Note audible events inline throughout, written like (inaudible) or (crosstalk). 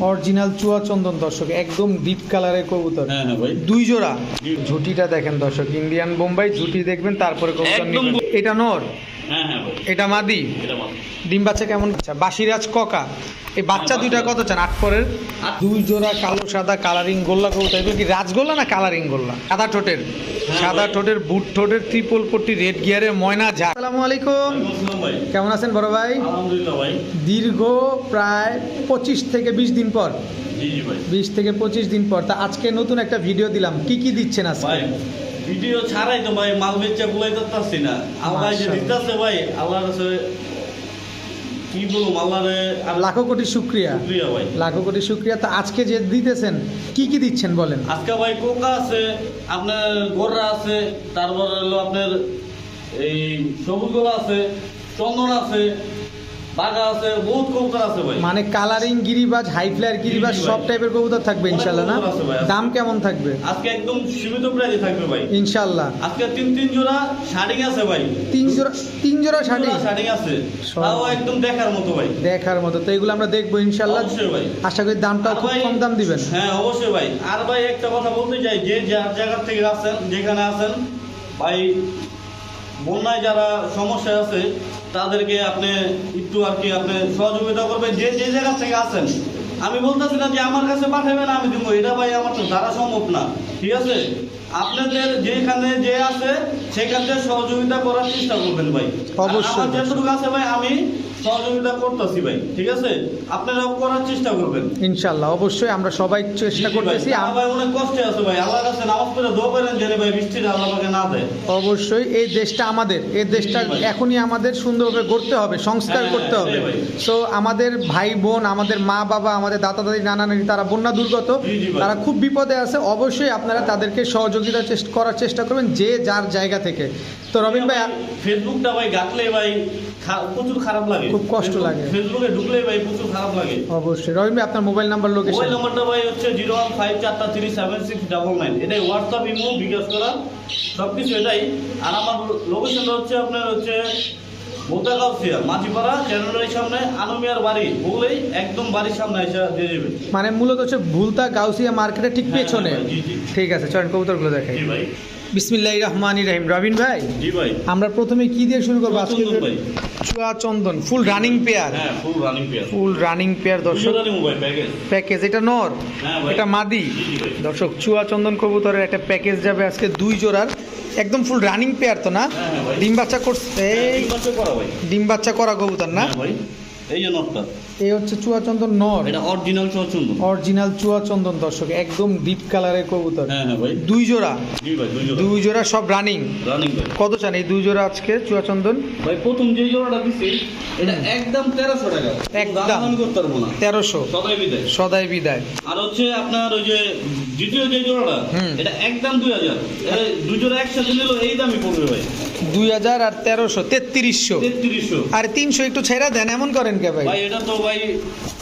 Original চুয়া চন্দন দর্শক একদম deep কালারের কবুতর। হ্যাঁ হ্যাঁ ভাই। দুই জোড়া। ঝুটিটা দেখেন দর্শক ইন্ডিয়ান বোম্বাই ঝুটি দেখবেন তারপরে কবুতর একদম এটা নর। হ্যাঁ হ্যাঁ ভাই এটা মাদি? এটা ডিম বাচ্চা কেমন? আচ্ছা বাসিরাজ ককা। এই বাচ্চা হ্যাঁ, দুইটা কত চান? আট পরের? দুই জোড়া কালো সাদা কালারিং গোল্লা কবুতর এগুলো কি রাজগোল্লা না কালারিং গোল্লা? সাদা ঠোঁটের। সাদা ঠোঁটের বুট ঠোঁটের ত্রিপল পট্টি রেড গিয়ারের ময়না ঝা আসসালামু আলাইকুম। কেমন আছেন বড় ভাই? আলহামদুলিল্লাহ ভাই। দীর্ঘ প্রায় পঁচিশ থেকে বিশ দিন পর। বিশ থেকে পঁচিশ দিন পর। তা আজকে নতুন একটা ভিডিও দিলাম। কি কি দিচ্ছেন আজকে? ভিডিও ছাড়াই তো ভাই মাল বেচা তো পারছি না। আল্লাহ যে দিতেছে ভাই আল্লাহর কাছে কি বলব আল্লাহরে লাখো কোটি শুক্রিয়া। শুকরিয়া ভাই। লাখো কোটি শুক্রিয়া। তা আজকে যে দিতেছেন কি কি দিচ্ছেন বলেন? আজকে ভাই কোকা আছে আপনার গোররা আছে তারপর হলো আপনার এই সবুজ গোলা আছে চন্দন আছে মানে কালারিং গিরিবাজ হাই ফ্লায়ার গিরিবাজ সব টাইপের কবুতর থাকবে ইনশাল্লাহ না? দাম কেমন থাকবে? আজকে একদম সীমিত প্রাইজে থাকবে ভাই। ইনশাল্লাহ আজকে তিন তিন জোড়া শাড়িং আছে ভাই। তিন জোড়া তিন জোড়া শাড়ি শাড়িং আছে। তাও একদম দেখার মতো ভাই। দেখার মতো। তো এগুলো আমরা দেখব ইনশাল্লাহ ভাই। আশা করি দামটা খুব কম দাম দিবেন। হ্যাঁ অবশ্যই ভাই। আর ভাই একটা কথা বলতে চাই যে যার জায়গা থেকে আছেন যেখানে আছেন ভাই বন্যায় যারা সমস্যায় আছে তাদেরকে আপনি একটু আর কি আপনি সহযোগিতা করবেন। যে যে জায়গা থেকে আসেন আমি বলতেছি না যে আমার কাছে পাঠাবেন আমি দেবো। এটা ভাই আমার তো দ্বারা সম্ভব না। ঠিক আছে? আপনাদের যেখানে যে আছে সেখান থেকে সহযোগিতা করার চেষ্টা করবেন ভাই। অবশ্যই। আমার যেটুকু আছে ভাই আমি সহযোগিতা করতেছি ভাই ঠিক আছে? আপনারাও করার চেষ্টা করবেন। ইনশাল্লাহ অবশ্যই আমরা সবাই চেষ্টা। করতেছি। ভাই অনেক কষ্টে আছে ভাই আল্লাহর কাছে নামাজ পড়ে দোয়া করেন যেন ভাই বৃষ্টিটা আল্লাহ আমাকে না দেয়। অবশ্যই এই দেশটা আমাদের এই দেশটা এখনই আমাদের সুন্দরভাবে গড়তে হবে সংস্কার হ্যাঁ, করতে হবে। সো আমাদের ভাই বোন আমাদের মা বাবা আমাদের দাদা দাদি নানা নানি তারা বন্যা দুর্গত। তারা খুব বিপদে আছে। অবশ্যই আপনারা তাদেরকে সহযোগিতা করার চেষ্টা করবেন যে যার জায়গা থেকে। তো রবিন ভাই ফেসবুকটা ভাই ঘাটলে ভাই প্রচুর খারাপ লাগে। খুব কষ্ট লাগে। ফেসবুকে ঢুকলে ভাই প্রচুর খারাপ লাগে। অবশ্যই। রবিন ভাই আপনার মোবাইল নাম্বার লোকেশন মোবাইল নাম্বারটা ভাই হচ্ছে জিরো ওয়ান ফাইভ চারটা three seven six double nine. এটাই হোয়াটসঅ্যাপ ইমো বিকাশ করা সব কিছু এটাই। আর আমার লোকেশনটা হচ্ছে আপনার হচ্ছে মোতাগাউসিয়া মাঝিপাড়া চ্যানেলের সামনে আনমিয়ার বাড়ি। বললেই একদম বাড়ির সামনে এসে দিয়ে দেবে। মানে মূলত হচ্ছে ভুলতা গাউসিয়া মার্কেটের ঠিক হ্যাঁ, পেছনে? হ্যাঁ। ঠিক আছে চলেন কবুতরগুলো দেখাই। ভাই। বিসমিল্লাহ রহমানি রহিম। রবিন ভাই জি ভাই। আমরা প্রথমে কি দিয়ে শুরু করব আজকে। চুয়া চন্দন ফুল রানিং পেয়ার হ্যাঁ full running pair full running pair দর্শক। প্যাকেজ এটা নর হ্যাঁ এটা মাদি। দর্শক চুয়া চন্দন কবুতরের একটা প্যাকেজ যাবে আজকে দুই জোড়ার। একদম ফুল রানিং পেয়ার তো না? হ্যাঁ, হ্যাঁ। ডিম বাচ্চা করছে ডিম বাচ্চা করা কবুতর না? এই যে নটটা। এই হচ্ছে চুয়া চন্দন নর। এটা অরিজিনাল চন্দন অরিজিনাল চুয়া চন্দন দর্শক একদম ডিপ কালারের কবুতর। হ্যাঁ হ্যাঁ ভাই। দুই জোড়া। জি ভাই দুই জোড়া। দুই জোড়া সব রানিং রানিং ভাই। কত চান এই দুই জোড়া আজকে চুয়া চন্দন ভাই প্রথম যে জোড়াটা দিছি এটা একদম তেরোশো টাকা। একদম। দাম করতে পারব না। তেরোশো। সবাই বিদায়। সদাই বিদায়। আর হচ্ছে আপনার ওই যে দ্বিতীয় যে জোড়াটা এটা একদম দুই হাজার। দুই জোড়া একসাথে নিলো এই দামই পড়বে ভাই। দুই হাজার আর তেরোশো তেত্রিশশো। তেত্রিশশো। আর তিনশো একটু ছেড়া দেন এমন করেন কে ভাই? ভাই এটা তো ভাই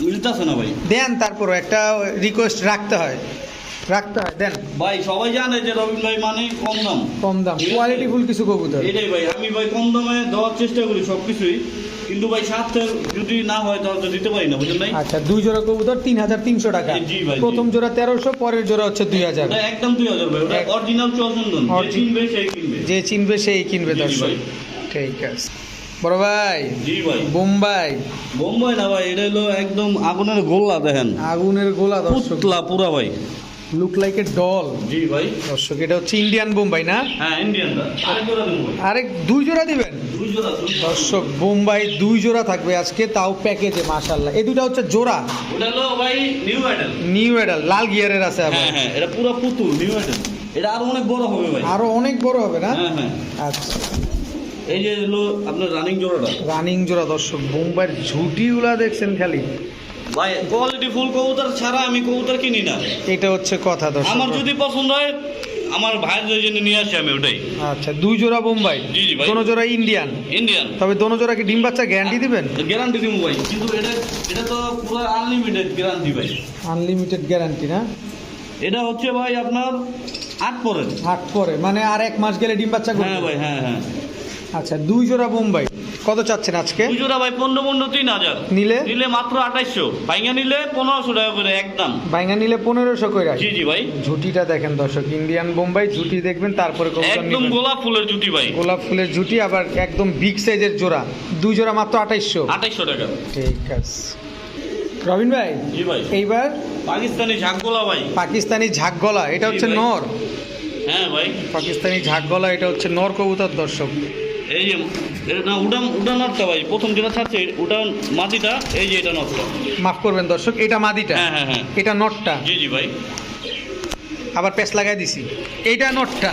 মিলতেছে না ভাই? দেন তারপর একটা রিকোয়েস্ট রাখতে হয়। রাখতে হয় দেন। ভাই সবাই জানে যে রবীন্দ্র ভাই মানে কম দাম। কম দাম কোয়ালিটি ফুল কিছু কবুতর। এটাই ভাই আমি ভাই কম দামে দেওয়ার চেষ্টা করি সবকিছুই কিন্তু ভাই সাথে যদি না হয় তাহলে তো দিতে পারি না বুঝলেন ভাই? আচ্ছা দুই জোড়া কবুতর তিন হাজার তিনশো টাকা। জি ভাই, প্রথম জোড়া তেরোশো পরের জোড়া হচ্ছে দুই হাজার। একদম দুই হাজার ভাই ওটা অরিজিনাল চন্দন। যে কিনবে সেই কিনবে। যে চিনবে সেই কিনবে দর্শক। ঠিক আছে। বড় ভাই জি ভাই। বোম্বাই। বোম্বাই না ভাই এটা হলো একদম আগুনের গোল্লা দেখেন। আগুনের গোলা দর্শক। পুতলা পুরা ভাই। লুক লাইক এ ডল জি ভাই। দর্শক এটা হচ্ছে ইন্ডিয়ান বোম্বাই না? হ্যাঁ ইন্ডিয়ানটা আরেক দুই জোড়া দিবেন? দুই জোড়া দর্শক বোম্বাই দুই জোড়া থাকবে আজকে তাও প্যাকেজে মাশাল্লাহ এই দুটা হচ্ছে জোড়া। ওটা হলো ভাই নিউ আইডল নিউ এডাল লাল গিয়ারের আছে আবার। হ্যাঁ হ্যাঁ এটা পুরো পুতুল নিউ আইডল এটা আরও অনেক বড় হবে ভাই। আরও অনেক বড় হবে না? হ্যাঁ হ্যাঁ। আচ্ছা। এই যে হলো আপনার রানিং জোড়াটা। রানিং জোড়া দর্শক বোম্বাইয়ের ঝুটিগুলা দেখছেন খালি। ভাই কোয়ালিটি ফুল কবুতর ছাড়া আমি কবুতর কিনি না। এটা হচ্ছে কথা দর্শক। আমার যদি পছন্দ হয় আমার ভাইয়ের জন্য নিয়ে আসি আমি ওটাই। আচ্ছা দুই জোড়া বোম্বাই? জি জোড়া ইন্ডিয়ান ইন্ডিয়ান তবে দোনো জোড়া কি ডিম বাচ্চা গ্যারান্টি দিবেন? গ্যারান্টি দিব ভাই কিন্তু এটা এটা তো পুরো আনলিমিটেড গ্যারান্টি ভাই। আনলিমিটেড গ্যারান্টি না? এটা হচ্ছে ভাই আপনার আট পরে আট পরে মানে আর এক মাস গেলে ডিম বাচ্চা হ্যাঁ ভাই হ্যাঁ হ্যাঁ। আচ্ছা দুই জোড়া বোম্বাই। কত চাচ্ছেন আজকে? দুই জোড়া ভাই পনেরো পনেরো তিন হাজার। নিলে? নিলে মাত্র আঠাইশশো। ভাইঙ্গা নিলে পনেরোশো টাকা করে একদম। বাইঙ্গা নিলে পনেরোশো করে জি জি ভাই। ঝুটিটা দেখেন দর্শক ইন্ডিয়ান বোম্বাই ঝুটি দেখবেন তারপরে একদম গোলাপ ফুলের জুটি ভাই। গোলাপ ফুলের ঝুটি আবার একদম বিগ সাইজের জোড়া। দুই জোড়া মাত্র আঠাইশশো। আঠাইশশো টাকা। ঠিক আছে। রবিন ভাই জি ভাই। এইবার? পাকিস্তানি ঝাকগোলা ভাই। পাকিস্তানি ঝাকগলা এটা হচ্ছে নর। হ্যাঁ ভাই। পাকিস্তানি ঝাকগলা এটা হচ্ছে নর কবুতর দর্শক। এই যে না উডান উডান নটটা ভাই প্রথম যেটা থাকছে উডান মাটিটা এই যে এটা নটটা। মাফ করবেন দর্শক এটা মাদিটা? হ্যাঁ হ্যাঁ হ্যাঁ। এটা নটটা? জি জি ভাই। আবার পেস লাগাই দিছি। এইটা নটটা?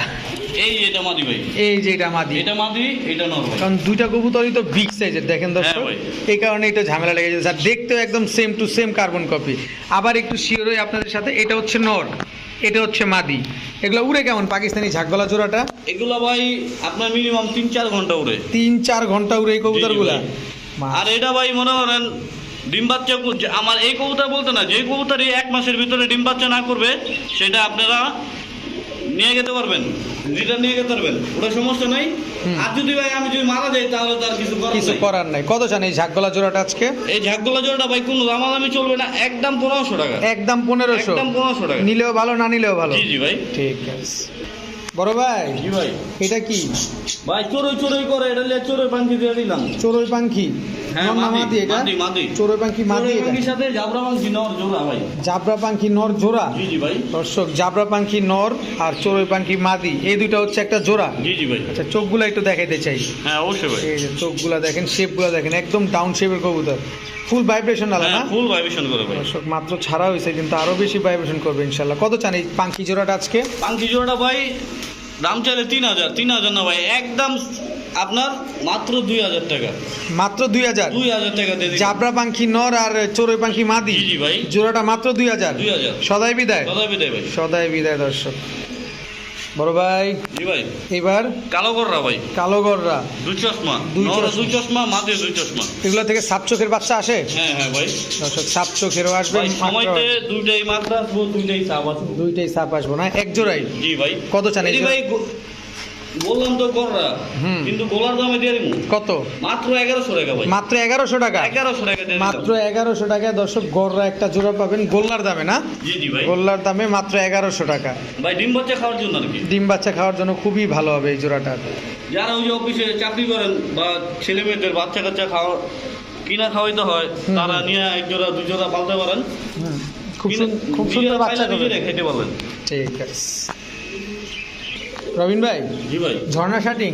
এই এটা মাদি ভাই। এই যে এটা মাদি। এটা মাদি এটা নর ভাই। কারণ দুইটা কবুতরই তো বিগ সাইজের দেখেন দর্শক? হ্যাঁ ভাই। এই কারণে এটা ঝামেলা লেগে যাচ্ছে। আর দেখতেও একদম same to same carbon copy আবার একটু শিওর হই আপনাদের সাথে এটা হচ্ছে নর এটা হচ্ছে মাদি। এগুলো উড়ে কেমন পাকিস্তানি ঝাঁকগলা চোরাটা এগুলো ভাই আপনার মিনিমাম তিন চার ঘণ্টা উড়ে। তিন চার ঘণ্টা উড়ে এই কবুতরগুলা? আর এটা ভাই মনে করেন ডিম বাচ্চা আমার এই কবুতর বলতে না যে কবুতরই এক মাসের ভিতরে ডিম বাচ্চা না করবে সেটা আপনারা নিয়ে যেতে পারবেন রিটার্ন নিয়ে যেতে পারবেন ওটা সমস্যা নাই। আর যদি ভাই আমি যদি মারা যাই তাহলে তার কিছু করার কিছু করার নাই। কত জানে এই ঝাকগলা জোড়াটা আজকে? এই ঝাকগোলা জোড়াটা ভাই কোনো দামাদামি চলবে না একদম পনেরোশো টাকা। একদম পনেরোশো। একদম পনেরোশো টাকা। নিলেও ভালো না নিলেও ভালো? জি জি ভাই। ঠিক আছে। বড় ভাই জি ভাই। এটা কি? ভাই চোরই চোরই করে এটা চোরই পাঞ্চি দিয়ে দিলাম। নর না মাদি মাদি এটা? পাখি সাথে জাবরা নর জোড়া ভাই। জাবরা পাখি নর জোড়া? জি জি ভাই। দর্শক জাবরা পাখি নর আর পাখি মাদি এই দুইটা হচ্ছে একটা জোড়া। জি জি ভাই। আচ্ছা চোখগুলো একটু দেখাইতে চাই। হ্যাঁ অবশ্যই ভাই। এই যে চোখগুলো দেখেন শেপগুলো দেখেন একদম ডাউন শেপের কবুতর। ফুল ভাইব্রেশন আলা না? হ্যাঁ ফুল ভাইব্রেশন করে ভাই। দর্শক মাত্র ছাড়া হয়েছে কিন্তু আরও বেশি ভাইব্রেশন করবে ইনশাল্লাহ। কত চান এই পাখি জোড়াটা আজকে? পাঙ্কি জোড়াটা ভাই দাম চাইলে তিন হাজার তিন হাজার না ভাই একদম আপনার মাত্র দুই হাজার টাকা। মাত্র দুই হাজার? দুই হাজার টাকা দিয়ে জাবরা পাখি নর আর চোরে পাখি মাদি? জি ভাই। জোড়াটা মাত্র দুই হাজার? দুই হাজার। সদাই বিদায়। সদাই বিদায় ভাই। সদাই বিদায় দর্শক। বড় ভাই। জি ভাই। এবার কালো গররা ভাই। কালো গররা দুই চশমা। দুই চশমা। দুই চশমা মাঝে দুই চশমা। এগুলো থেকে সাপ চোখের বাচ্চা আসে? হ্যাঁ হ্যাঁ ভাই। দর্শক সাপ চোখেরও আসবে সময়তে দুইটাই মাত্রা আসব দুইটাই সাপ আসব। দুইটাই সাপ আসব না? এক জোড়াই? জি ভাই। কত চান? ভাই বললাম তো। কিন্তু গোলার দামে দিয়ে দিব কত? মাত্র এগারোশো টাকা ভাই। মাত্র এগারোশো টাকা? এগারোশো টাকা মাত্র এগারোশো টাকায় দর্শক গররা একটা জোড়া পাবেন গোল্লার দামে না? জি জি ভাই। গোল্লার দামে মাত্র এগারোশো টাকা। ভাই ডিম বাচ্চা খাওয়ার জন্য আর কি। ডিম বাচ্চা খাওয়ার জন্য খুবই ভালো হবে এই জোড়াটা। যারা ওই যে অফিসে চাকরি করেন বা ছেলে মেয়েদের বাচ্চা কাচ্চা খাওয়া কিনা খাওয়াইতে হয় তারা নিয়ে এক জোড়া দুই জোড়া পালতে পারেন। খুব সুন্দর খুব সুন্দর নিজেরা বাচ্চা খেতে পারবেন। ঠিক আছে। রবিন ভাই জি ভাই। ঝর্ণা শাটিং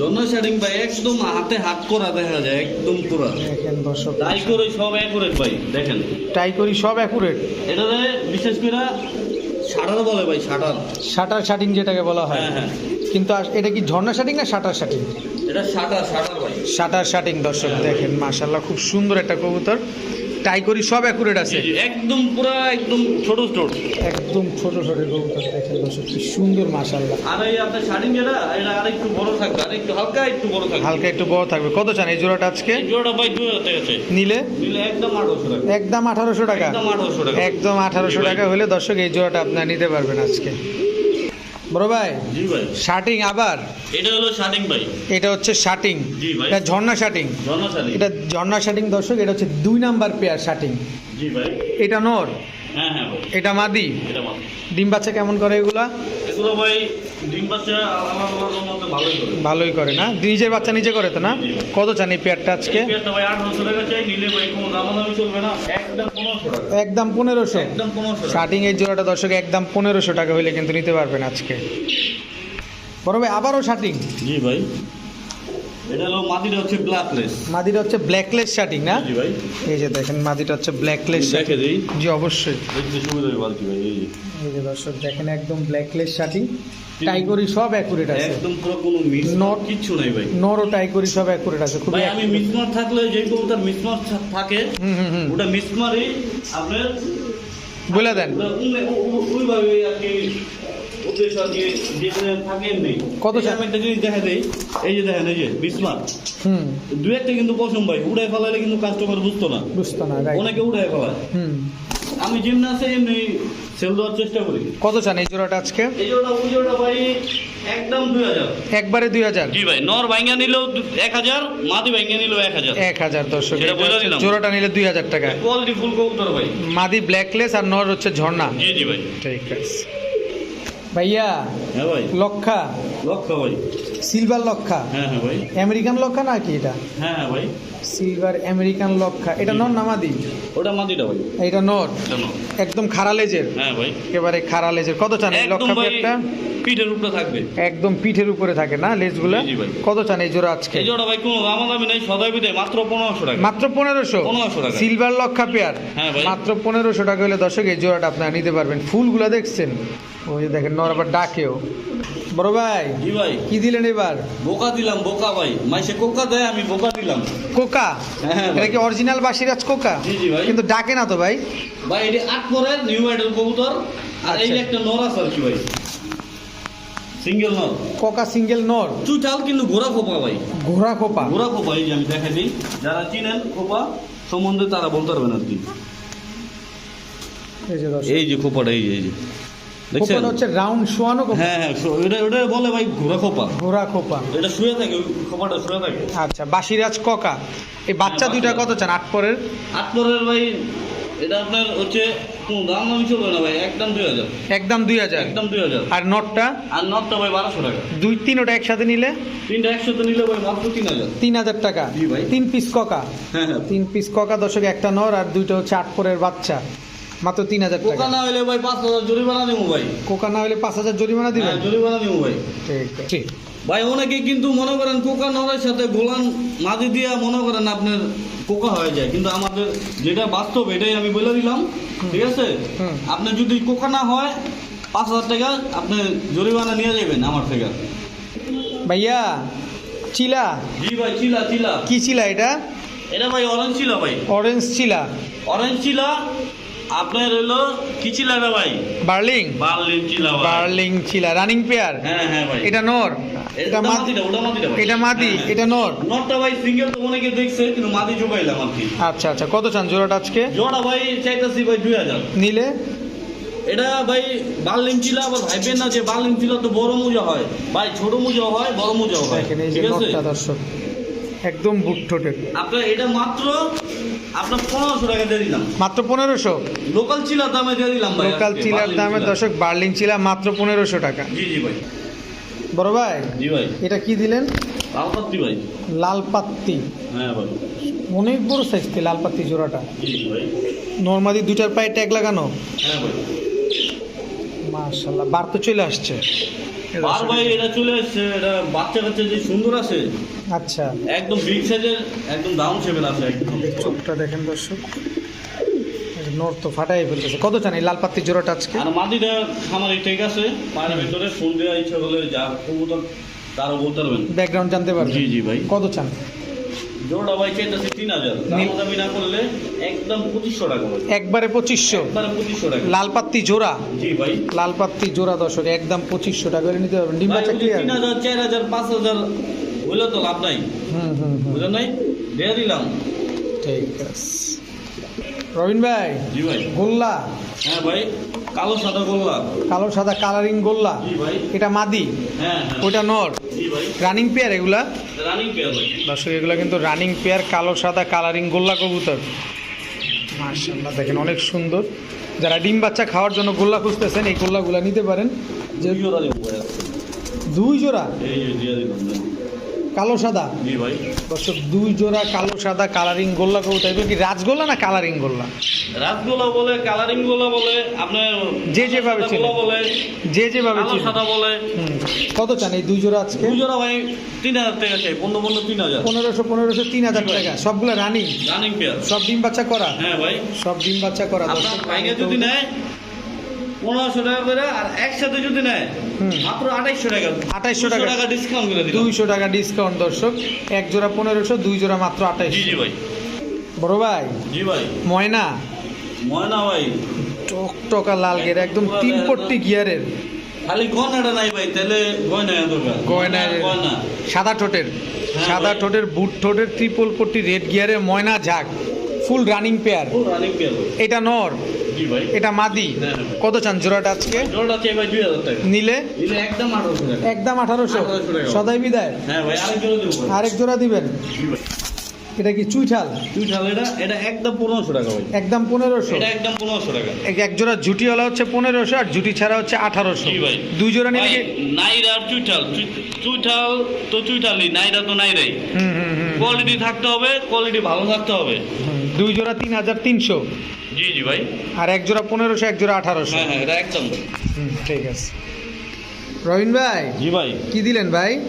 জন্য শাড়িং ভাই একদম হাতে হাত করা দেখা যায় একদম পুরা। দেখেন দর্শক। তাই করে সব এক ভাই দেখেন। ট্রাই করি সব অ্যাকুরেট এটাতে বিশেষ করে শাটার বলে ভাই শাটার শাটার শাটিং যেটাকে বলা হয়। হ্যাঁ হ্যাঁ। কিন্তু এটা কি ঝর্ণা শাটিং না শাটার শাটিং এটা শাটার শাটার ভাই। শাটার শাটিং দর্শক দেখেন মাশাল্লাহ খুব সুন্দর একটা কবুতর। ট্রাই করি সব অ্যাকুরেট আছে। একদম পুরা একদম ছোট ছোট। একদম ছোট ছোট কবুতর দেখেন দর্শক কি সুন্দর মাশাল্লাহ আর এই আপনার শাড়িং যেটা এটা আর একটু বড় থাকবে আর একটু হালকা একটু বড় থাকবে। হালকা একটু বড় থাকবে। কত চান এই জোড়াটা আজকে? এই জোড়াটা ভাই দুই হাজার টাকা চাই। নিলে? নিলে একদম আঠারোশো টাকা। একদম আঠারোশো টাকা। একদম আঠারোশো টাকা। একদম আঠারোশো জি ভাই। টাকা হলে দর্শক এই জোড়াটা আপনার নিতে পারবেন আজকে। বড় ভাই? জি ভাই। শার্টিং আবার? এটা হলো শার্টিং ভাই। এটা হচ্ছে শার্টিং জি ভাই। এটা ঝর্ণা শার্টিং ঝর্ণা এটা ঝর্ণা শার্টিং দর্শক এটা হচ্ছে দুই নাম্বার পেয়ার শার্টিং জি ভাই। এটা নর? হ্যাঁ হ্যাঁ ভাই। এটা মাদি? এটা মাদি। ডিম বাচ্চা কেমন করে এগুলা? এগুলো ভাই ডিম বাচ্চা আমার আমার মতে ভালোই করে। ভালোই করে না? নিজের বাচ্চা নিজে করে তো না? কত চান এই পেয়ারটা আজকে একদম পনেরোশো স্টার্টিং এর জোড়াটা দর্শক একদম পনেরোশো টাকা হইলে কিন্তু নিতে পারবেন আজকে। বড় ভাই আবারও স্টার্টিং জি ভাই। এটা হলো হচ্ছে ব্ল্যাকলেস মাদিটা হচ্ছে ব্ল্যাকলেস শার্টিং না? জি ভাই। এই যে দেখেন মাদিটা হচ্ছে ব্ল্যাকলেস জি অবশ্যই। দেখতে সুবিধা হবে বালতি ভাই এই যে। এই যে দর্শক দেখেন একদম ব্ল্যাকলেস শার্টিং টাইগরি সব অ্যাকুরেট আছে। একদম পুরো কোনো মিস Not- কিচ্ছু নাই ভাই। টাইগরি সব অ্যাকুরেট আছে খুবই আমি মিসমার থাকলে যে কবুতার মিসমার থাকে ওটা মিসমারই আপনার বলে দেন। ওইভাবে আর কি কত এই যে চা- আমি একটা জিনিস দেখা দেই এই যে দেখেন এই যে বিসমার হুম। দু একটা কিন্তু ভাই উড়াই ফেলালে কিন্তু কাস্টমার বুঝতো না। বুঝতো না অনেকে উড়াই ফেলায়। হুম। আমি যেমনি এমনি সেল দেওয়ার চেষ্টা করি। কত চান এই জোড়াটা আজকে? এই জোড়া ওই জোড়া ভাই একদম দুই হাজার। একবারে দুই হাজার? জি ভাই নর ভাঙ্গা নিলেও এক হাজার মাদি ভাঙ্গা নিলেও এক হাজার। এক হাজার দর্শক। জোড়াটা নিলে দুই হাজার টাকা। কোয়ালিটি ফুল কবুতর ভাই। মাদি ব্ল্যাকলেস আর নর হচ্ছে ঝর্ণা। জি জি ভাই। ঠিক আছে। ভাইয়া হ্যাঁ ভাই। লক্ষা। লক্ষ ভাই। সিলভার লক্ষা। হ্যাঁ হ্যাঁ ভাই। আমেরিকান লক্ষা না কি এটা? হ্যাঁ হ্যাঁ ভাই। সিলভার আমেরিকান লক্ষা। এটা নর না মাদি? ওটা মাদিটা ভাই। এটা জানো একদম খাড়া লেজের? হ্যাঁ ভাই। একেবারে খাড়া লেজের। কত চান এই লক্ষা পিঠের উপরে থাকবে। একদম পিঠের উপরে থাকে না লেজগুলা? কত চান এই জোড়া আজকে? এই জোড়া ভাই কোনো দাম দামি নেই সদাই মাত্র পনেরোশো টাকা। মাত্র পনেরোশো? 1500 টাকা। সিলভার লক্ষা পেয়ার? হ্যাঁ ভাই। মাত্র পনেরোশো টাকা হলে দর্শক এই জোড়াটা আপনারা নিতে পারবেন। ফুলগুলা দেখছেন? ওই যে দেখেন নর আবার ডাকেও। বড় ভাই জি ভাই। কি দিলেন এবার? বোকা দিলাম বোকা ভাই। মাইসে কোকা দেয় আমি বোকা দিলাম। কোকা? হ্যাঁ, এটা কি অরিজিনাল বাসিরাজ কোকা? জি, জি ভাই। কিন্তু ডাকে না তো ভাই। ভাই এটি আট পরের নিউ আইডল কবুতর। আর এই আচ্ছা। একটা নর আছে আর কি ভাই। সিঙ্গেল নর। কোকা সিঙ্গেল নর। চুটাল কিন্তু ঘোড়া খোপা ভাই। ঘোড়া খোপা? ঘোড়া খোপা এই যে আমি দেখাই দিই। যারা চিনেন খোপা সম্বন্ধে তারা বলতে পারবেন আর কি। এই যে খোপাটা এই যে এই যে। দেখছেন? হচ্ছে রাউন্ড শোয়ানো খোপা। হ্যাঁ হ্যাঁ শো- ওটা বলে ভাই ঘোড়া খোপা। ঘোড়া খোপা। এটা শুয়ে থাকে ওই খোপাটা শুয়ে থাকে। আচ্ছা বাসিরাজ কোকা এই বাচ্চা হ্যাঁ, দুইটা কত চান আট পরের? আট পরের ভাই এটা আপনার হচ্ছে কোনো দাম দামি চলবে না ভাই একদম দুই হাজার। একদম দুই হাজার? একদম দুই হাজার। আর নটটা? আর নটটা ভাই বারোশো টাকা। দুই তিন ওটা একসাথে নিলে? তিনটা একসাথে নিলে ভাই মাত্র তিন হাজার। তিন হাজার টাকা। ভাই। তিন পিস ককা। হ্যাঁ হ্যাঁ। তিন পিস ককা দর্শক একটা নর আর দুইটা হচ্ছে আট পরের বাচ্চা। মাত্র তিন হাজার টাকা। না হলে ভাই পাঁচ হাজার জরিমানা দেবো ভাই। কোকা না হলে পাঁচ হাজার জরিমানা দিবেন? হ্যাঁ জরিমানা দেবো ভাই। ঠিক আছে। ভাই অনেকে কিন্তু মনে করেন পোকা নরের সাথে গোলান মাঝি দিয়া মনে করেন আপনার কোকা হয়ে যায়। কিন্তু আমাদের যেটা বাস্তব এটাই আমি বলে দিলাম। ঠিক আছে। আপনি যদি কোকা না হয় পাঁচ হাজার টাকা আপনি জরিমানা নিয়ে যাবেন আমার থেকে। ভাইয়া চিলা? জি ভাই চিলা চিলা। কি চিলা এটা? এটা ভাই অরেঞ্জ ছিল ভাই। অরেঞ্জ চিলা। অরেঞ্জ চিলা আপনার হলো কি চিলা রে ভাই? বার্লিং। বার্লিন চিলা বার্লিং চিলা রানিং পেয়ার। হ্যাঁ হ্যাঁ ভাই। এটা নর। এটা এটা মাদি ওটা মাদিটা এটা মাদি। এটা নর। নটটা ভাই সিঙ্গেল তো অনেকে দেখছে কিন্তু মাদি জোগাইলাম আর কি। আচ্ছা আচ্ছা। কত চান জোড়াটা আজকে? জোড়া ভাই চাইতেছি ভাই দুই হাজার। নিলে? এটা ভাই বার্লিং চিলা আবার ভাইবেন না যে বার্লিং চিলা তো বড় মোজা হয়। ভাই ছোট মোজা হয় বড় মোজা হয়। ঠিক আছে? দর্শক। একদম বুট ঠোঁটের আপনার এটা মাত্র আপনার পনেরোশো টাকা দিয়ে দিলাম। মাত্র পনেরোশো? লোকাল চিলার দামে দিয়ে দিলাম ভাই লোকাল চিলার দামে চিলা। দর্শক বার্লিং চিলা মাত্র পনেরোশো টাকা। জি জি ভাই। বড় ভাই জি ভাই। এটা কি দিলেন? ভাই। লাল পাত্তি। হ্যাঁ ভাই। অনেক বড় সাইজ লাল পাত্তি জোড়াটা। জি জি ভাই। নর্মালি দুইটার পায়ে ট্যাগ লাগানো? হ্যাঁ ভাই। বার তো চলে আসছে। বার ভাই এটা চলে এসছে এটা বাচ্চা কাচ্চা যে সুন্দর আছে। আচ্ছা। একদম বিগ সাইজের একদম দাম সেভেন আছে একদম। চোখটা দেখেন দর্শক। নর তো ফাটাই ফেলতেছে। কত চান এই লাল পাত্তি জোড়াটা আজকে? আর মাদিটা খামারে ঠিক আছে পায়ের ভিতরে ফোন দেওয়া ইচ্ছা হলে যা কবুতর তারও বলতে পারবেন। ব্যাকগ্রাউন্ড জানতে পারবেন? জি, জি ভাই। কত চান? জোড়া ভাই চাইতেছে তিন হাজার। দামি না করলে একদম পঁচিশশো টাকা একবারে পঁচিশশো। একবারে পঁচিশশো টাকা। লাল পাত্তি জোড়া? জি ভাই। লাল পাত্তি জোড়া দর্শক একদম পঁচিশশো টাকা করে নিতে পারবেন। ডিম বাচ্চা ক্লিয়ার তিন হাজার চার হাজার পাঁচ হাজার হইলে তো লাভ নাই। হুম হুম হুম। বুঝলেন নাই? দিয়ে দিলাম। ঠিক আছে। রবিন ভাই জি ভাই। গোল্লা? হ্যাঁ ভাই কালো সাদা গোল্লা। কালো সাদা কালারিং গোল্লা। এটা মাদি? হ্যাঁ হ্যাঁ। ওইটা নর? রানিং পেয়ার এগুলা? রানিং পেয়ার দর্শক এগুলো কিন্তু রানিং পেয়ার কালো সাদা কালারিং গোল্লা কবুতর। মার্শাল্লাহ দেখেন অনেক সুন্দর। যারা ডিম বাচ্চা খাওয়ার জন্য গোল্লা খুঁজতেছেন এই গোল্লাগুলা নিতে পারেন। দুই জোড়া। দুই জোড়া? কালো সাদা? ভাই। দর্শক দুই জোড়া কালো সাদা কালারিং গোল্লা কবুতর এগুলো কি রাজগোল্লা না কালারিং গোল্লা? রাতগোলা বলে কালারিং গোলা বলে আপনার যে যেভাবে বলে যে যেভাবে সাদা বলে। কত চান এই দুই জোড়া আজকে? দুই জোড়া ভাই তিন হাজার টাকা চাই পনেরো পনেরো তিন হাজার। পনেরোশো পনেরোশো তিন হাজার টাকা। সবগুলো রানিং রানিং পেয়ার সব ডিম বাচ্চা করা? হ্যাঁ ভাই। সব ডিম বাচ্চা করা দর্শক। ভাইকে যদি নেয় পনেরোশো টাকা করে আর একসাথে যদি নেয়। মাত্র আঠাইশশো টাকা। 2800 টাকা। টাকা ডিসকাউন্ট করে দুইশো টাকা ডিসকাউন্ট দর্শক। এক জোড়া পনেরোশো দুই জোড়া মাত্র আঠাইশ জি ভাই। বড় ভাই? জি ভাই। ময়না? ময়না ভাই। টক টকা লাল গের একদম তিন পট্টি গিয়ারের। খালি গয়নাটা নাই ভাই তাহলে গয়না দরকার গয়না গয়না। সাদা ঠোঁটের। হ্যাঁ সাদা ঠোঁটের বুট ঠোঁটের ত্রিপল পট্টি রেড গিয়ারের ময়না ঝাঁক। Full running pair. Full running pair এটা নর। জি ভাই। এটা মাদি। কত চান জোড়াটা আজকে? জোড়াটা ভাই টাকা। নিলে? নিলে একদম আঠারোশো টাকা। একদম 1800 সদাই বিদায়। হ্যাঁ ভাই আরেক জোড়া দেবো। আরেক জোড়া দিবেন। জি ভাই। এটা কি চুইঠাল? দুই ঠাল এটা এটা একদম পনেরোশো টাকা ভাই। একদম পনেরোশো? এটা একদম পনেরোশো টাকা। এক জোড়া জুটিওয়ালা হচ্ছে পনেরোশো আর জুটি ছাড়া হচ্ছে আঠারোশো। ভাই। দুই জোড়া নিলে কি নাইরা আর চুইঠাল। চুই- চুইঠাল তো চুইঠালই নাইরা তো নাইরাই। হুম হুম হুম। কোয়ালিটি থাকতে হবে কোয়ালিটি ভালো থাকতে হবে। দুই জোড়া তিন হাজার তিনশো। জি জি ভাই। আর এক জোড়া পনেরোশো এক জোড়া আঠারোশো। হ্যাঁ হ্যাঁ এটা একদম। ঠিক আছে। রবিন ভাই জি ভাই। কি দিলেন ভাই?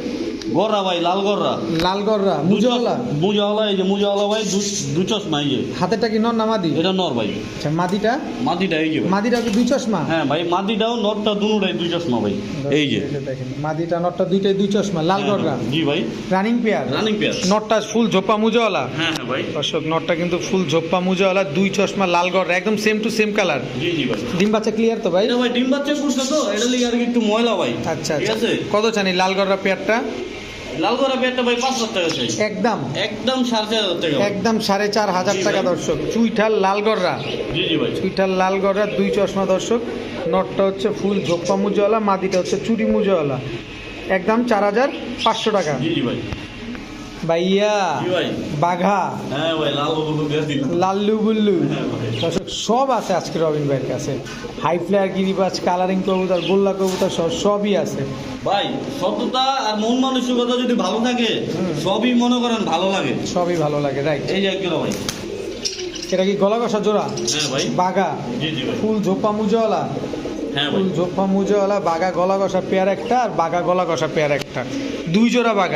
গররা ভাই লাল গররা। লালগড়রা মুজওয়ালা। মুজাওয়ালা এই যে মুজাওয়ালা ভাই দু- চশমা এই যে। হাতেরটা কি নর না মাদি? এটা নর ভাই। আচ্ছা মাদিটা? মাদিটা এই যে মাদিটা কি দুই চশমা? হ্যাঁ ভাই মাদিটাও নরটা দুটাই দুই চশমা ভাই। এই যে। দেখেন মাদিটা নটটা দুইটাই দুই চশমা লালগড়রা হ্যাঁ, জি ভাই। রানিং পেয়ার রানিং পেয়ার নটটা ফুল ঝোপ্পা মুজওয়ালা। হ্যাঁ হ্যাঁ ভাই। দর্শক নটটা কিন্তু ফুল ঝোপ্পা মুজওয়ালা দুই চশমা লালগড়রা একদম সেম টু সেম কালার জি জি ভাই। ডিম বাচ্চা ক্লিয়ার তো ভাই? ভাই ডিম বাচ্চা করছে তো এটা লিগে আর একটু ময়লা ভাই। আচ্ছা ঠিক আচ্ছা। আছে? কত চানি লালগড়রা পেয়ারটা লাল গরা পেয়ারটা ভাই পাঁচ হাজার টাকা চাই। একদম। একদম সাড়ে চার হাজার টাকা। একদম সাড়ে চার হাজার টাকা দর্শক। চুইঠাল লালগড়রা জি জি ভাই। চুইঠাল লালগড়রা দুই চশমা দর্শক। নটটা হচ্ছে ফুল ঝোপ্পা মুজওয়ালা মাদিটা হচ্ছে চুরি মুজওয়ালা একদম চার হাজার পাঁচশো টাকা। জি জি ভাই। ভাইয়া বাঘা হ্যাঁ লাল্লু গুল্লু হ্যাঁ দর্শক সব আছে আজকে রবিন ভাইয়ের কাছে। হাই ফ্লেয়ার গিরিবাজ কালারিং কবুতর গোল্লা কবুতর সব সবই আছে। ভাই সততা আর মন মানসিকতা যদি ভালো থাকে সবই মনে করেন ভালো লাগে। সবই ভালো লাগে রাইট এই যে ভাই। এটা কি গলা কষা জোড়া? হ্যাঁ ভাই। বাঘা? ফুল ঝোপ্পা মুজওয়ালা? হ্যাঁ ফুল ঝোপ্পা বাঘা গলা কষা পেয়ার একটা আর বাঘা গলা কষা পেয়ার একটা। দুই জোড়া ভাই।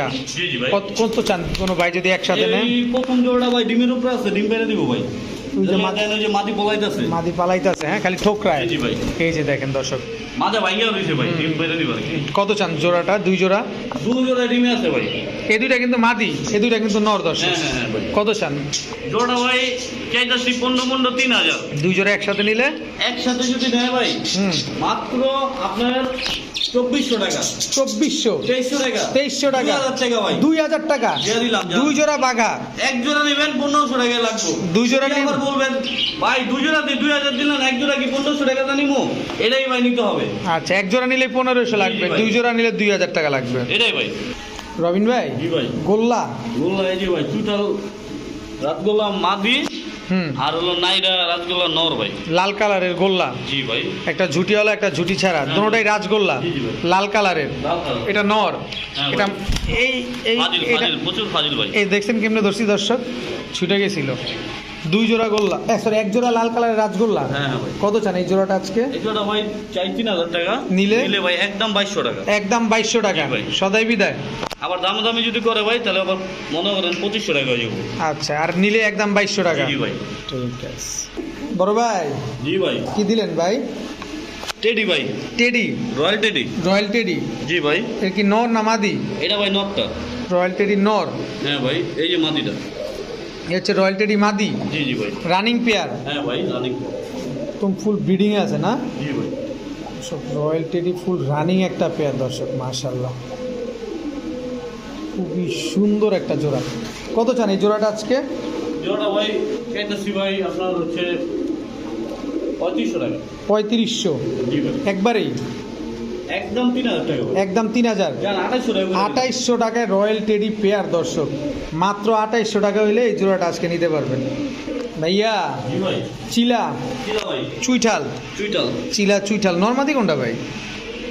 কত কত চান? কোনো ভাই যদি একসাথে নেন? প্রথম জোড়া ভাই ডিমের উপরে আছে ডিম পেরে দিব ভাই। যে পলাইতেছে। মাদি পালাইতেছে হ্যাঁ খালি ঠোকরায়। জি জি ভাই। এই যে দেখেন দর্শক। ভাইয়া ভাই। ডিম কত চান জোড়াটা? দুই জোড়া? দু জোড়া ডিমে আছে ভাই। এই দুইটা কিন্তু মাদি এই দুইটা কিন্তু নর দর্শক। হ্যাঁ হ্যাঁ হ্যাঁ কত চান? জোড়া ভাই চাইতাছি পনেরো পনেরো তিন হাজার। দুই জোড়া একসাথে নিলে? একসাথে যদি নেয় ভাই মাত্র আপনার চব্বিশশো টাকা। চব্বিশশো। তেইশশো টাকা। তেইশশো টাকা। টাকা ভাই। দুই হাজার টাকা। দিলাম, দুই জোড়া বাঘা। এক জোড়া নেবেন পনেরোশো টাকা লাগবে। দুই জোড়া আবার বলবেন ভাই দুই জোড়া দিয়ে দুই হাজার দিলেন এক জোড়া কি পনেরোশো টাকা নিবো? এটাই ভাই নিতে হবে। আচ্ছা এক জোড়া নিলে পনেরোশো লাগবে দুই জোড়া নিলে দুই হাজার টাকা লাগবে। এটাই ভাই। রবিন ভাই জি ভাই। গোল্লা। গোল্লা এই যে ভাই টোটাল রাতগোল্লা মাদি হুম আর হলো নাইরা রাজগোল্লা নর ভাই। লাল কালারের গোল্লা। জি ভাই। একটা ঝুটিওয়ালা একটা ঝুটি ছাড়া। হ্যাঁ। দুটোটাই রাজগোল্লা। লাল কালারের। এটা নর। হ্যাঁ এটা এই এই প্রচুর ফাজিল ভাই। এই দেখছেন কেমনে দর্শী দর্শক? ছুটে গেছিল। দুই জোড়া গোল্লা। সরি এক জোড়া লাল কালারের রাজগোল্লা। হ্যাঁ হ্যাঁ ভাই। কত চান এই জোড়াটা আজকে? এই জোড়া ভাই চাই তিন হাজার টাকা। নিলে? নিলে ভাই একদম বাইশশো টাকা। একদম বাইশশো টাকা। ভাই। সদাই বিদায়। আবার দাম দামি যদি করে ভাই তাহলে আবার মনে করেন পঁচিশশো টাকা হয়ে যাব। আচ্ছা আর নিলে একদম বাইশশো টাকা। জি ভাই। ঠিক আছে। বড় ভাই জি ভাই। কি দিলেন ভাই? টেডি ভাই। Teddy. Royal teddy. Royal teddy. জি ভাই। এর কি নর না মাদি? এটা ভাই নটটা রয়্যাল টেডি নর। হ্যাঁ ভাই এই যে মাদিটা। হচ্ছে রয়্যাল টেডি মাদি জি জি ভাই। রানিং পেয়ার হ্যাঁ ভাই রানিং একদম ফুল ব্রিডিং আছে না? জি ভাই। সব রয়্যাল টেডি ফুল রানিং একটা পেয়ার দর্শক মাশাল্লাহ খুবই সুন্দর একটা জোড়া। কত চান এই জোড়াটা আজকে? জোড়া ভাই চাইতেছি ভাই আপনার হচ্ছে পঁয়ত্রিশশো টাকা। পঁয়ত্রিশশো। জি ভাই। একবারেই? একদম তিন হাজার টাকা একদম তিন হাজার। আঠাইশশো টাকায় রয়্যাল টেডি পেয়ার দর্শক। মাত্র আঠাইশশো টাকা হইলে এই জোড়াটা আজকে নিতে পারবেন। ভাইয়া চিলা ভাই। চুইঠাল। চিলা চুইঠাল। নর্মাদি কোনটা ভাই?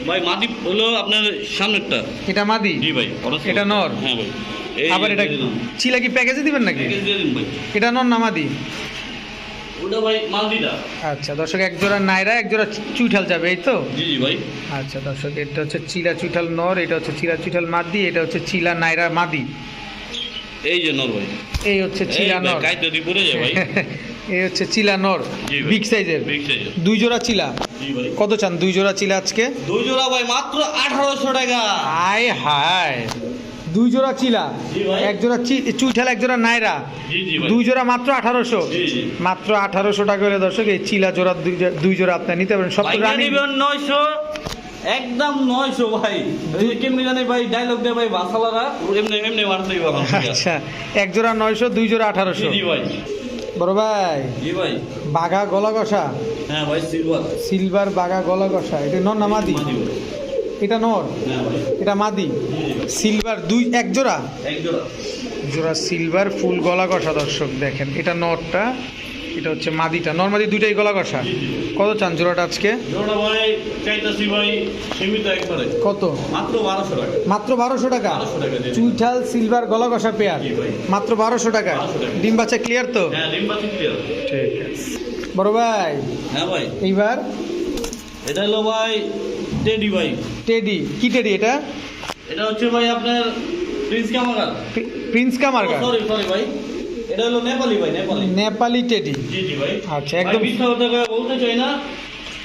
ভাই মাদি হলো আপনার সামনেরটা। এটা মাদি? জি ভাই। এটা নর? হ্যাঁ ভাই। আবার এটা চিলা কি প্যাকেজে দিবেন নাকি? এটা নর না মাদি? ওটা ভাই মালদিটা। আচ্ছা দর্শক এক জোড়া নাইরা এক জোড়া চুইঠাল যাবে এই তো? জি জি ভাই। আচ্ছা দর্শক এটা হচ্ছে চিলা চুইঠাল নর এটা হচ্ছে চিলা চুইঠাল মাদি এটা হচ্ছে চিলা নাইরা মাদি। এই যে নর ভাই। এই হচ্ছে চিলা নর। কাইতে দি পড়ে যায় ভাই। (laughs) এই হচ্ছে চিলা নর বিগ সাইজের। দুই জোড়া চিলা? কত চান দুই জোড়া চিলা আজকে? দুই জোড়া ভাই মাত্র আঠারোশো টাকা। হায় হায়। দুই জোড়া চিলা এক জোড়া চি- চুইঠাল এক জোড়া নাইরা। দুই জোড়া মাত্র আঠারোশো। মাত্র আঠারোশো টাকা করে দর্শক এই চিলা জোড়া দুই জোড়া আপনি নিতে পারেন সব নয়শো একদম নয়শো ভাই। কেমনি জানে ভাই ডায়লগ দেয় ভাই বাসালারা এমনি এমনি মারতেই পারলাম আচ্ছা এক জোড়া নয়শো দুই জোড়া আঠারোশো। ভাই। বড় ভাই। জি ভাই। বাঘা গলা কষা হ্যাঁ ভাই সিলভার সিলভার বাঘা গলা কষা এটা নর না মাদি? এটা নর? হ্যাঁ এটা মাদি? সিলভার দুই এক জোড়া? জোড়া। সিলভার ফুল গলা কষা দর্শক দেখেন। এটা নরটা এটা হচ্ছে মাদিটা। নর মাদি দুইটাই গলা কষা। কত চান জোড়াটা আজকে? জোড়া ভাই চাইতাছি ভাই সীমিত একবারে। কত? মাত্র বারোশো টাকা। চুইঠাল সিলভার গলা কষা পেয়ার। মাত্র বারোশো টাকা। ডিম বাচ্চা ক্লিয়ার তো? হ্যাঁ ঠিক আছে। বড় ভাই। হ্যাঁ ভাই। এইবার? এটা হলো ভাই টেডি ভাই। টেডি। কি টেডি এটা? এটা হচ্ছে ভাই আপনার প্রিন্স কামাগার প্রিন্স কামারগা সরি সরি ভাই। এটা হলো নেপালি ভাই নেপালি নেপালি টেডি জি জি ভাই। আচ্ছা, একদম- মিথ্যা কথা বলতে চাই না।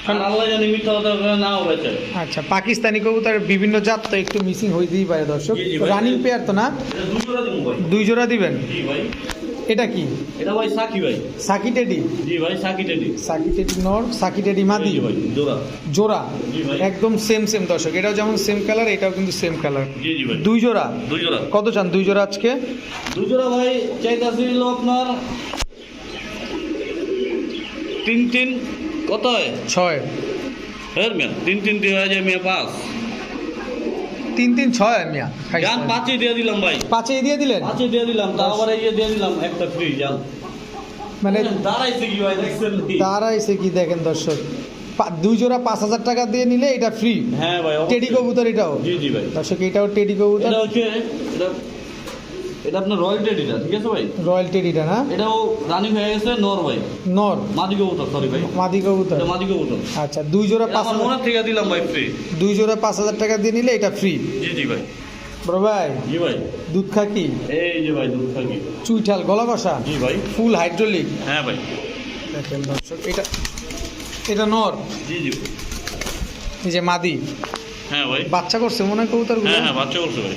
কারণ আল্লাহ জানি মিথ্যা কথা নাও বেচে আচ্ছা পাকিস্তানি কবুতর বিভিন্ন জাত তো একটু মিসিং হয়ে দিই পারে দর্শক। রানিং পেয়ার তো না? এটা দুই জোড়া দুই জোড়া দিবেন? জি ভাই। এটা কি? এটা ভাই সাকি ভাই। সাকি টেডি? জি ভাই সাকি টেডি। সাকি টেডি নর সাকি টেডি মাদি? ভাই জোড়া। জোড়া? জি ভাই। একদম সেম সেম দর্শক। এটাও যেমন সেম কালার এটাও কিন্তু সেম কালার জি জি ভাই। দুই জোড়া? দুই জোড়া। কত চান দুই জোড়া আজকে? দুই জোড়া ভাই চাইতাছি হলো আপনার তিন তিন কত হয়? ছয়। হ্যাঁ তিন তিন দিয়ে হয়ে যায় মেয়ে পাঁচ। তিন তিন ছয় মিয়া। জান পাঁচই দিয়ে দিলাম ভাই। পাঁচে দিয়ে দিলেন? পাঁচই দিয়ে দিলাম তা আবার এই দিয়ে দিলাম একটা ফ্রি জান মানে দাঁড়াইছে কি ভাই দেখছেন এসে কি দেখেন দর্শক? দুই জোড়া পাঁচ হাজার টাকা দিয়ে নিলে এটা ফ্রি হ্যাঁ ভাই টেডি কবুতর এটাও? জি জি ভাই। দর্শক এটাও টেডি কবুতর। এটা হচ্ছে এটা আপনার রয়্যাল টেডিটা ঠিক আছে ভাই? রয়্যাল টেডিটা না? এটাও রানিং হয়ে গেছে নর ভাই। নর? মাদি কবুতর সরি ভাই। মাদি কবুতর? এটা মাদি কবুতর। আচ্ছা দুই জোড়া পাঁচ হাজার মনে থেকে দিলাম ভাই ফ্রি দুই জোড়া পাঁচ হাজার টাকা দিয়ে নিলে এটা ফ্রি জি জি ভাই। বড় ভাই জি ভাই। দুধ খাকি এই যে ভাই দুধ থাকি চুইঠাল গলা কষা জি ভাই। ফুল হাইড্রোলিক হ্যাঁ ভাই। দেখেন দর্শক এটা এটা নর? জি জি। এই যে মাদি? হ্যাঁ ভাই। বাচ্চা করছে মনে হয় কবুতরগুলো? হ্যাঁ হ্যাঁ বাচ্চা করছে ভাই।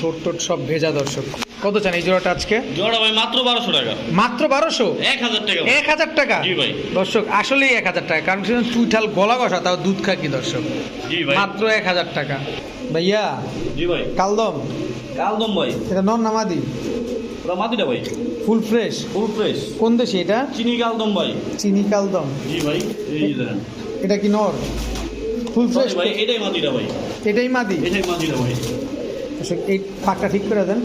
ঠোঁট টোট সব ভেজা দর্শক। কত চান এই জোড়াটা আজকে? জোড়া ভাই মাত্র বারোশো টাকা। মাত্র বারোশো? এক হাজার টাকা এক হাজার টাকা? জি ভাই। দর্শক আসলেই এক হাজার টাকা কারণ সেখানে চুইঠাল গলা কষা তাও দুধ খাকি দর্শক? জি ভাই। মাত্র এক হাজার টাকা। ভাইয়া জি ভাই। কালদম। কালদম ভাই। এটা নন না মাদি? ওরা মাটিটা ভাই। Full fresh? Full fresh. কোন দেশে এটা? চিনি কালদম ভাই। চিনি কালদম। জি ভাই এই এটা কি নর? ফুল ফ্রেশ ভাই এটাই মাটিটা ভাই। এটাই মাদি? এটাই মাটিটা ভাই। দর্শক, এই ফাঁকটা ঠিক করে দেন।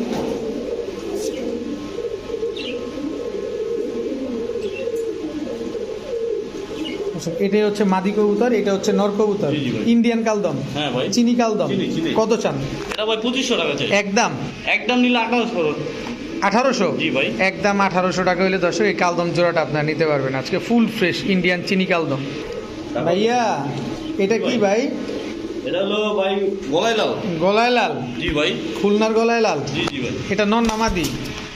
দর্শক, এটাই হচ্ছে মাদি কবুতর এটা হচ্ছে নর কবুতর। ইন্ডিয়ান কালদম হ্যাঁ চিনি কালদম। কত চান? এটা ভাই পঁচিশশো টাকা একদম। একদম নিলে আঠারোশো করুন। আঠারোশো? জি ভাই। একদম আঠারোশো টাকা হলে দর্শক এই কালদম জোড়াটা আপনার নিতে পারবেন। আজকে ফুল ফ্রেশ ইন্ডিয়ান চিনি কালদম। ভাইয়া এটা কি ভাই? এটা হলো ভাই গলায় লাল গলায় লাল জি ভাই। খুলনার গলায় লাল জি জি ভাই। এটা নন না মাদি?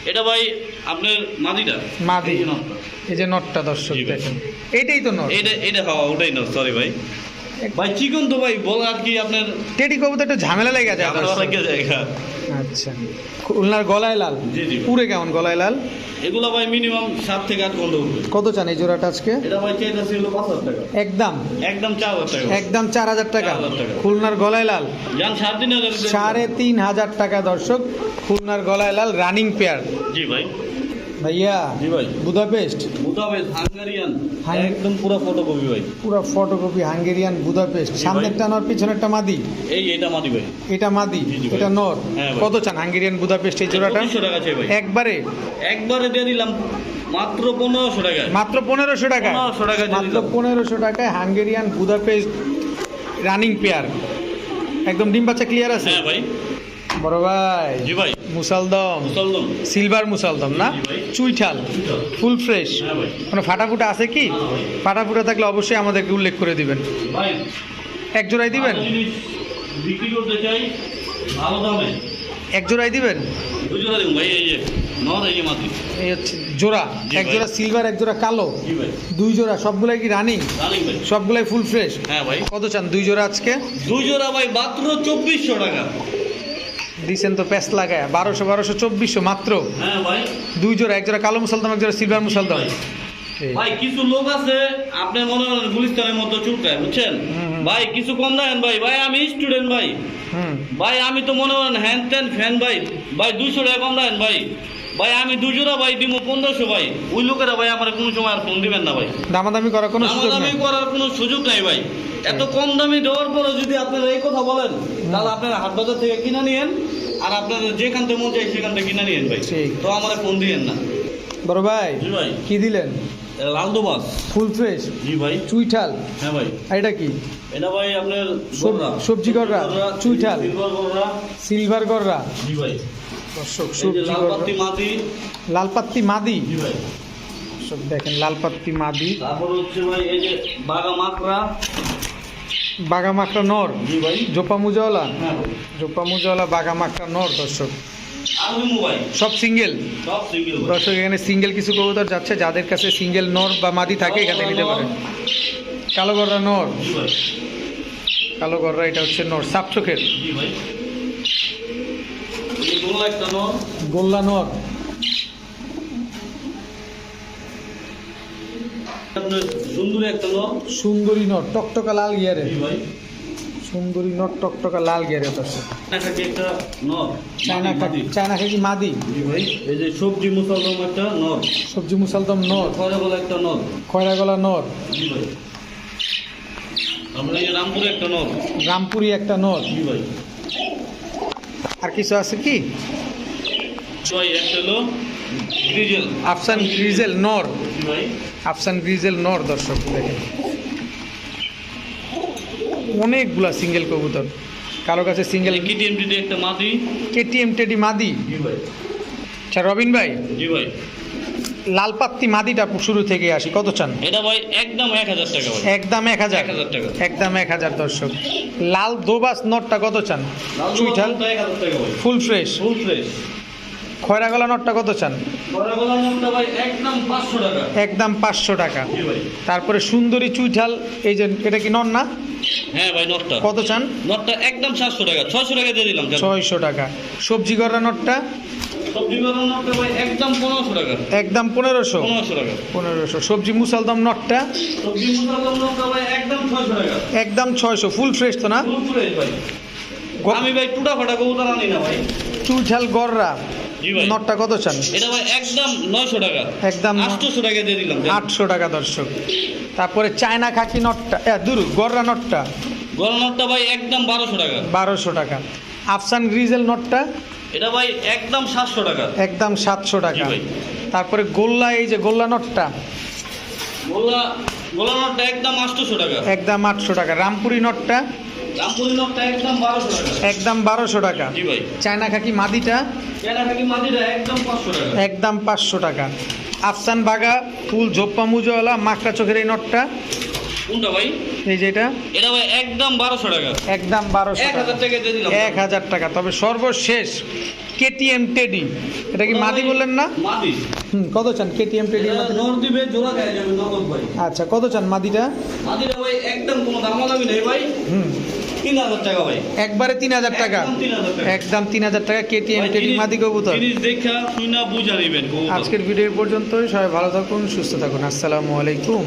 এটা ভাই আপনার মাদিটা? মাদি। এই যে নটটা। এই যে নটটা দর্শক। দেখেন। এইটাই তো নট এটা এটা খাওয়া ওটাই নট সরি ভাই। ভাই চিকন তো ভাই? বল আর কি আপনার? টেডি কবুতর একটু ঝামেলা লেগে যায়। জায়গা আচ্ছা। খুলনার গলায় লাল। পুরে কেমন গলায় লাল? এগুলো ভাই মিনিমাম সাত থেকে আট ঘণ্টা কত চান এই জোড়াটা আজকে? এটা ভাই চাইতেছে হলো পাঁচ হাজার টাকা। একদম। একদম চার হাজার টাকা। একদম চার হাজার টাকা। খুলনার গলায় লাল। যান সাড়ে তিন হাজার সাড়ে তিন হাজার টাকা দর্শক। খুলনার গলায় লাল রানিং পেয়ার জি ভাই। ভাইয়া জি ভাই। বুদাপেস্ট? মুতাবেজ হাঙ্গারিয়ান। হাঙ্গ- একদম পুরো ফটোকপি ভাই। পুরো ফটোকপি হাঙ্গেরিয়ান বুদাপেস্ট। সামনেরটা নর পিছনেরটা মাদি? এই এটা মাদি ভাই। এটা মাদি। এটা নর? হ্যাঁ কত চান হাঙ্গেরিয়ান বুদাপেস্ট এই জোড়াটা? পঁচিশশো টাকা চাই ভাই। একবারে? একবারে দিয়ে দিলাম মাত্র পনেরোশো টাকা মাত্র পনেরোশো টাকা? 1500 টাকা দিয়ে মাত্র। পনেরোশো টাকায় হাঙ্গেরিয়ান বুদাপেস্ট রানিং পেয়ার। একদম ডিম বাচ্চা ক্লিয়ার আছে? হ্যাঁ ভাই। বড় ভাই। জি ভাই। মুসালদম। সিলভার মুসালদম না? চুইঠাল। Full fresh. হ্যাঁ কোনো ফাটাফুটা আছে কি? ফাটাফুটা থাকলে অবশ্যই আমাদেরকে উল্লেখ করে দিবেন। এক জোড়াই দিবেন? বিক্রি করতে চাই ভালো দামে। এক জোড়াই দিবেন? এই হচ্ছে জোড়া। এক জোড়া সিলভার এক জোড়া কালো। দুই জোড়া। সবগুলাই কি রানিং? সবগুলাই ফুল ফ্রেশ? হ্যাঁ ভাই। কত চান? দুই জোড়া আজকে? দুই জোড়া ভাই মাত্র চব্বিশশো টাকা। দিছেন তো প্যাস লাগায়। বারোশো বারোশো চব্বিশশো মাত্র। হ্যাঁ ভাই। দুই জোড়া এক জোড়া কালো মুসালদম এক জোড়া সিলভার মুসালদম ভাই। কিছু লোক আছে আপনি মনে করেন গুলিস্তানের মতো চুলকায় বুঝছেন। ভাই কিছু কম দেন ভাই। ভাই আমি স্টুডেন্ট ভাই। ভাই আমি তো মনে করেন হ্যান্ড ত্যান ফ্যান ভাই। ভাই দুইশো টাকা কম দেন ভাই। ভাই আমি দুজোড়া ভাই দিব পনেরোশো ভাই। ওই লোকেরা ভাই আমার কোনো সময় আর ফোন দিবেন না ভাই। দামাদামি করার কোনো দামাদামি করার কোনো সুযোগ নাই ভাই। এত কম দামি দেওয়ার পরে যদি আপনারা এই কথা বলেন তাহলে আপনারা হাট বাজার থেকে কিনে নিয়েন আর আপনারা যেখান থেকে মন চাই সেখান থেকে কিনে নিয়েন ভাই। তো আমার ফোন দিয়েন না। বড় ভাই ভাই। কি দিলেন? এটা লাল দোবাস ফুল ফ্রেশ? জি ভাই। চুইঠাল? হ্যাঁ ভাই। এটা কি? এটা ভাই আপনার সব- সবজি গররা, চুইঠাল। সিলভার গররা। সিলভার গররা? জি ভাই। দর্শক সবজি লালপাত্তি মাদি। জি ভাই। সব দেখেন লালপাত্তি মাদি। তারপর হচ্ছে ভাই এই যে বাগা মাকড়া। বাগা মাকড়া নর জোপা মুজাওয়ালা? হ্যাঁ। জোপা মুজাওয়ালা বাগা মাকড়া নর দর্শক। সব সিঙ্গেল দর্শক এখানে সিঙ্গেল কিছু কবুতর যাচ্ছে যাদের কাছে সিঙ্গেল নর বা মাদি থাকে এখান নিতে পারে কালো গররা নর। কালো গররা এটা হচ্ছে নর সাপ চোখের। গোল্লা নর। সুন্দরী একটা নর সুন্দরী নর টকটকা লাল গিয়ারে। ভাই। সুন্দরী নট টকটকা লাল একটা নর চায়না খাকি মাদি। চায়না খাকি মাদি। এই যে সবজি মুসলদম একটা নর সবজি মুসালদম নর খরে গলা একটা নর খয়রা গলা নর রামপুরে একটা নর রামপুরি একটা নর আর কিছু আছে কি? ভাই একটা হলো গ্রিজেল। আফসান গ্রিজেল নর। ভাই। আফসান গ্রিজেল নর দর্শক দেখেন। অনেকগুলা সিঙ্গেল কবুতর। কারও কাছে সিঙ্গেল কেটিএম টি একটা মাটি কেটিএম টেডি মাদি? আচ্ছা রবিন ভাই? জি ভাই। লালপাত্তি মাদিটা শুরু থেকে আসি কত চান? এটা ভাই একদম এক হাজার টাকা একদম এক হাজার। টাকা। একদম এক হাজার দর্শক। লাল দোবাস নটটা কত চান? চুইঠাল? Full fresh? Full fresh. খয়রা গলা নটটা কত চান? একদম পাঁচশো টাকা। তারপরে সুন্দরী চুইঠাল এই যে এটা কি নন না? হ্যাঁ ভাই নোটটা। কত চান? নোটটা একদম সাতশো টাকা। ছয়শো টাকা দিয়ে দিলাম ছয়শো টাকা। সবজি গড়া নটটা? একদম পনেরোশো একদম পনেরোশো? সবজি মুসালদম নটটা? একদম ছয়শো ফুল ফ্রেশ তো না? আমি ভাই টুটা ফাটা কবুতর আনি না ভাই। ভাই নটটা কত চান? এটা ভাই একদম নয়শো টাকা। একদম আটশোশো টাকা দিয়ে দিলাম। আটশো টাকা দর্শক। তারপরে চায়না খাকি নটটা এ, দূর গড়রা নটটা। গলা নোটটা ভাই একদম বারোশো টাকা। বারোশো টাকা। আফসান গ্রিজেল নটটা? এটা ভাই একদম সাতশো টাকা। একদম সাতশো টাকা। তারপরে গোল্লা এই যে গোল্লা নটটা? গোল্লা গোলা নোটটা একদম আটশোশো টাকা। একদম আটশো টাকা। রামপুরি নোটটা? একদম বারোশো টাকা। চায়না খাকি মাদিটা? একদম পাঁচশো টাকা। আফসান বাগা ফুল ঝোপ্পা মুজোওয়ালা মাকড়া চোখের এই নটটা। কোনটা ভাই। এই যে এটা? এটা ভাই একদম বারোশো টাকা। একদম বারোশো এক হাজার টাকা। টাকা দিয়ে দিলাম। এক হাজার টাকা। তবে সর্বশেষ কেটিএম টেডি। এটা কি মাদি বললেন না? মাদি। হুম কত চান কেটিএম টেডি এটা জোড়া খাই যাবে নগদ ভাই। আচ্ছা কত চান মাদিটা? মাদিটা ভাই একদম কোনো দামাদামি নেই ভাই। হুম। টাকা একবারে তিন হাজার টাকা। একদম তিন হাজার টাকা। কেটিএম ভাই, টেডি জিনিস- মাদি কবুতর। আজকের ভিডিও পর্যন্তই। সবাই ভালো থাকুন সুস্থ থাকুন। আসসালামু আলাইকুম।